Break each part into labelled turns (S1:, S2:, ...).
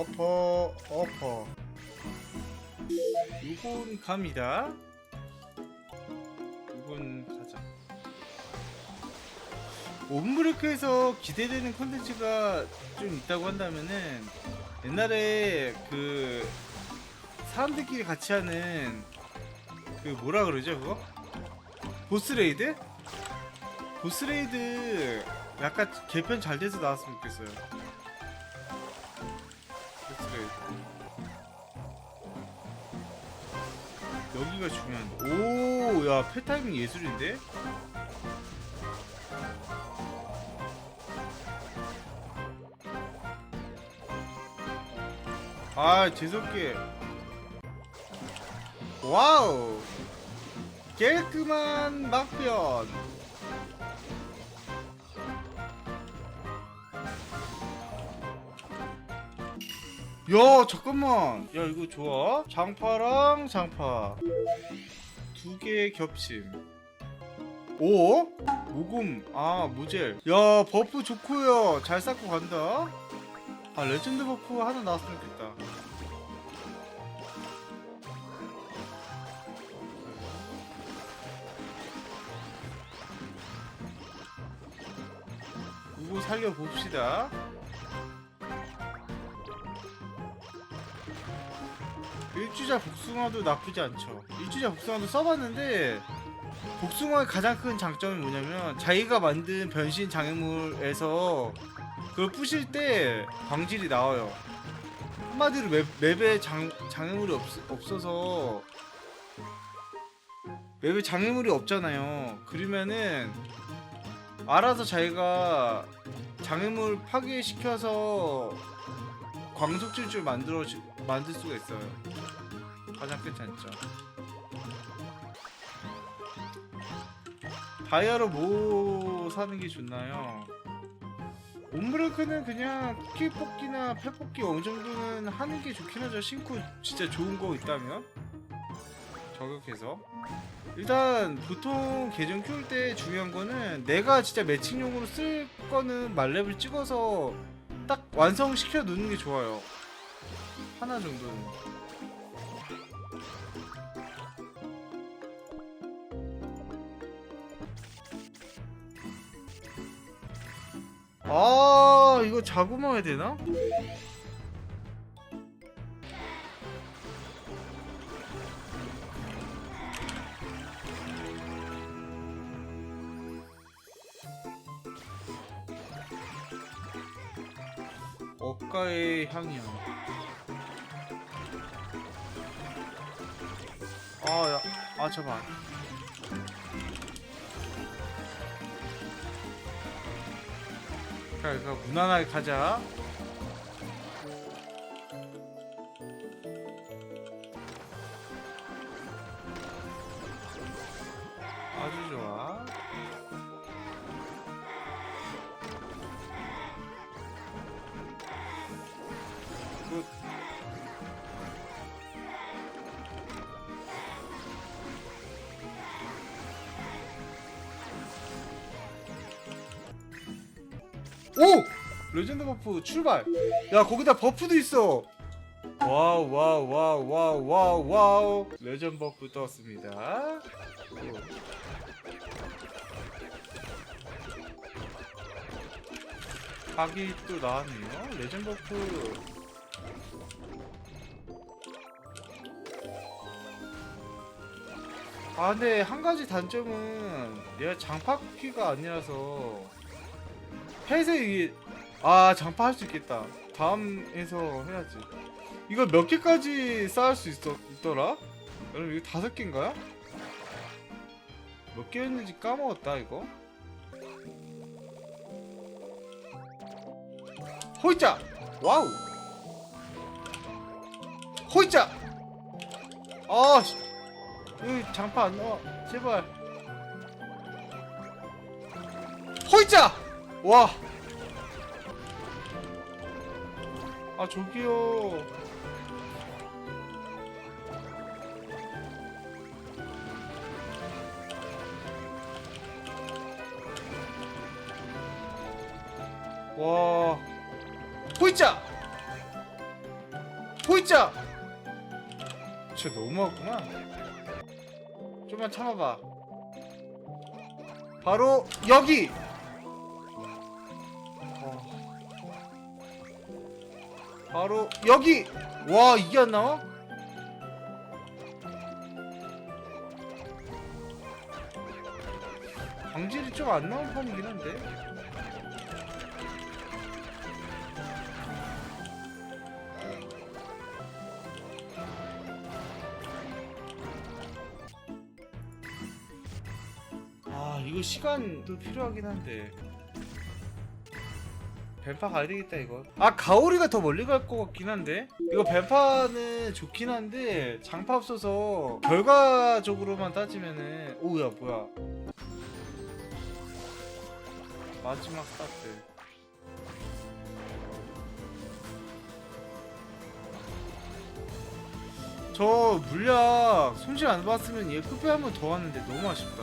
S1: 어퍼 어퍼 이건 갑니다 이건 가자 오븐브레이크에서 기대되는 콘텐츠가 좀 있다고 한다면은 옛날에 그 사람들끼리 같이 하는 그 뭐라 그러죠 그거? 보스레이드? 보스레이드 약간 개편 잘 돼서 나왔으면 좋겠어요 여기가 중요한데 오야 패타이밍 예술인데? 아 재수없게. 와우. 깔끔한 막변 야 잠깐만. 야 이거 좋아. 장파랑 장파. 두 개 겹침. 오? 모금. 아 모젤. 야 버프 좋고요. 잘 쌓고 간다. 아 레전드 버프 하나 나왔으면 좋겠다. 이거 살려봅시다 일주자 복숭아도 나쁘지 않죠. 일주자 복숭아도 써봤는데 복숭아의 가장 큰 장점이 뭐냐면 자기가 만든 변신 장애물에서 그걸 부실 때 광질이 나와요. 한마디로 맵, 맵에 장, 장애물이 없, 없어서 맵에 장애물이 없잖아요. 그러면은 알아서 자기가 장애물 파괴시켜서 광속 질줄 만들어 만들 수가 있어요. 가장 큰 장점. 다이아로 뭐 사는 게 좋나요? 옴브레이크는 그냥 쿠키 뽑기나 펫 뽑기 어느 정도는 하는 게 좋긴 하죠. 신고 진짜 좋은 거 있다면 저격해서 일단 보통 계정 키울 때 중요한 거는 내가 진짜 매칭용으로 쓸 거는 말렙을 찍어서 딱 완성시켜 놓는 게 좋아요. 하나 정도는. 아 이거 자구멍 해야 되나? 억가의 향이야. 아, 야, 아, 잠깐. 그래, 그 무난하게 가자. 오! 레전드 버프 출발! 야 거기다 버프도 있어! 와우 와우 와우 와우 와우 와우 레전드 버프 떴습니다 각이 또 나왔네요 레전드 버프 아 근데 한 가지 단점은 내가 장파 쿠키가 아니라서 이게 아 장파 할 수 있겠다. 다음에서 해야지. 이거 몇 개까지 쌓을 수 있어, 있더라? 여러분 이거 다섯 개인가요? 몇 개였는지 까먹었다 이거. 호이자 와우! 호이자 아 씨. 여기 장파 안 나와. 제발. 호이자 와. 아 저기요. 와. 호이자. 포이자 진짜 너무하구만 좀만 참아봐 바로 여기 바로 여기. 와 이게 안 나와? 광질이 좀 안 나온 편이긴 한데. 아 이거 시간도 필요하긴 한데 뱀파 가야 되겠다 이거. 아 가오리가 더 멀리 갈 것 같긴 한데? 이거 뱀파는 좋긴 한데 장파 없어서 결과적으로만 따지면은 오야 뭐야. 마지막 스타트. 저 물약 손실 안 봤으면 얘 끝배 한 번 더 왔는데 너무 아쉽다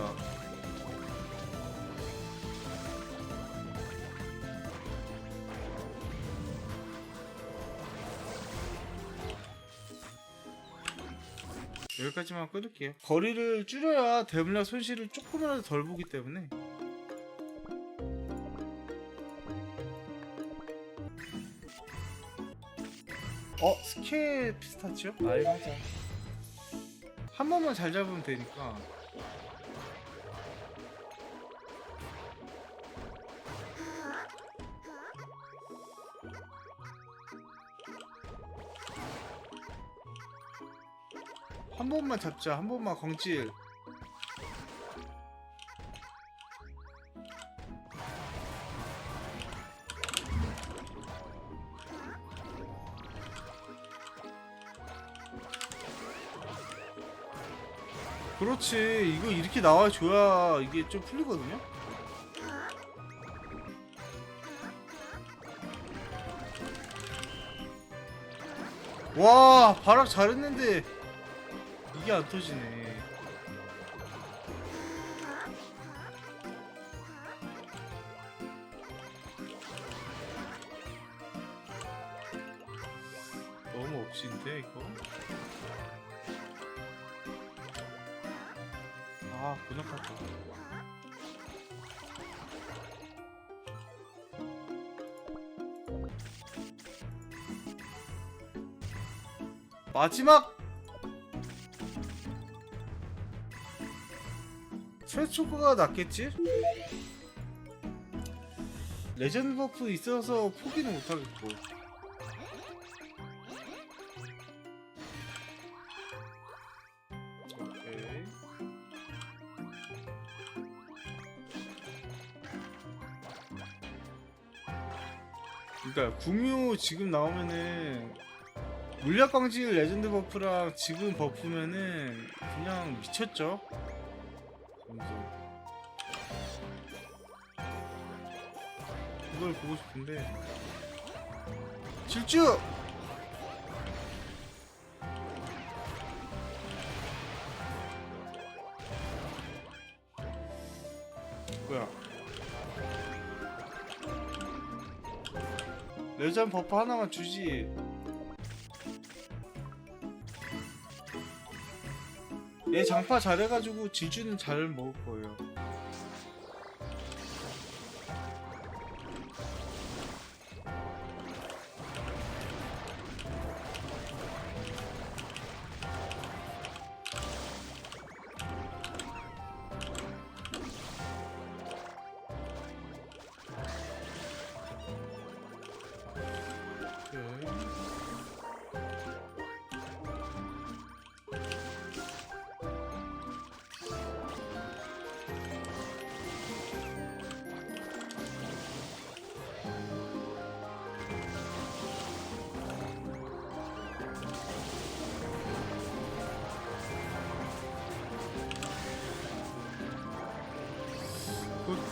S1: 여기까지만 끊을게요 거리를 줄여야 대물량 손실을 조금이라도 덜 보기 때문에 어? 스케 피스타치오? 아 이거 하자 한 번만 잘 잡으면 되니까 한 번만 잡자. 한 번만 광질. 그렇지. 이거 이렇게 나와줘야 이게 좀 풀리거든요? 와 발악 잘했는데 이게 안 터지네. 너무 억지인데 이거? 아 분역할까? 마지막 최초가 낫겠지? 레전드 버프 있어서 포기는 못하겠고 오케이 그러니까 구묘 지금 나오면은 물약 광질 레전드 버프랑 지금 버프면은 그냥 미쳤죠? 이걸 보고 싶은데. 질주! 뭐야? 레전 버프 하나만 주지. 얘 장파 잘해가지고 지주는 잘 먹을 거예요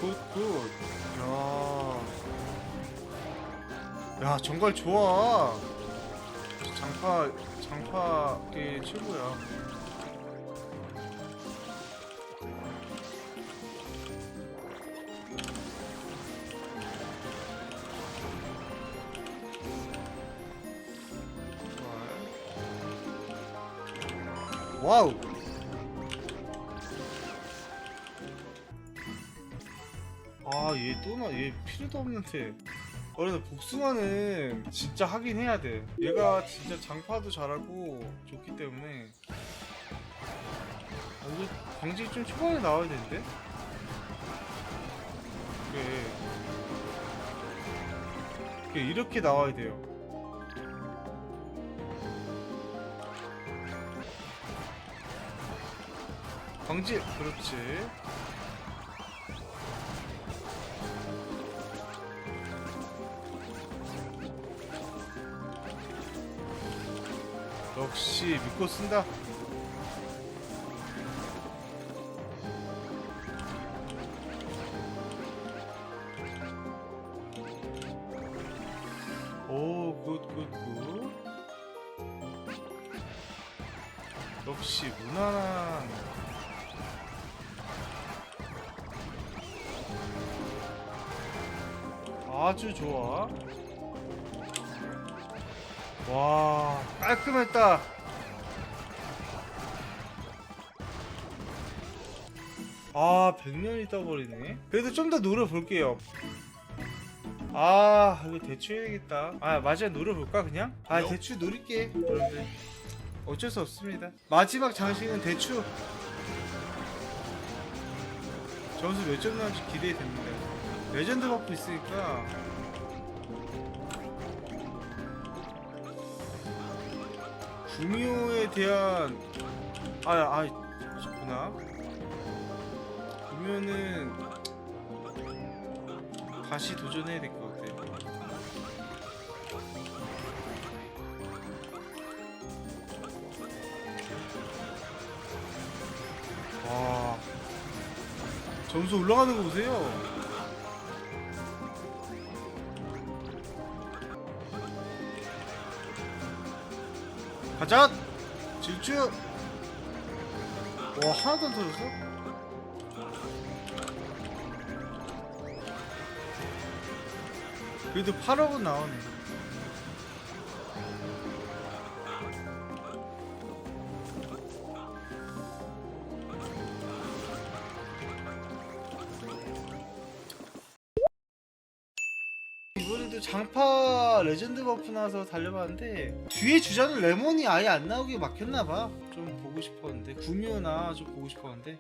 S1: 굿굿굿 야. 야 정말 좋아. 장파 장파 게 최고야. 와우 아얘 또 나 얘 필요도 없는데. 원래 복숭아는 진짜 하긴 해야 돼. 얘가 진짜 장파도 잘하고 좋기 때문에. 아, 이거 광질 좀 초반에 나와야 되는데? 그게 그게 이렇게 나와야 돼요. 광질 그렇지 역시 믿고 쓴다 오, 굿, 굿, 굿. 역시 무난한. 아주 좋아. 와, 깔끔했다. 아, 100년이 떠버리네. 그래도 좀 더 노려볼게요. 아 이거 대추 해야겠다 아 맞아 노려볼까 그냥? 아 대추 노릴게 여러분들 어쩔 수 없습니다 마지막 장식은 대추 점수 몇 점 나올지 기대됩니다 레전드 버프 있으니까 구미호에 대한 아아 좋구나 구미호는 다시 도전해야 될 것 같아. 와, 점수 올라가는 거 보세요. 가자! 질주! 와, 하나도 안 터졌어? 그래도 8억은 나오네. 이번에도 장파 레전드 버프 나서 달려봤는데 뒤에 주자는 레몬이 아예 안 나오게 막혔나봐. 좀 보고 싶었는데 구미호나 좀 보고 싶었는데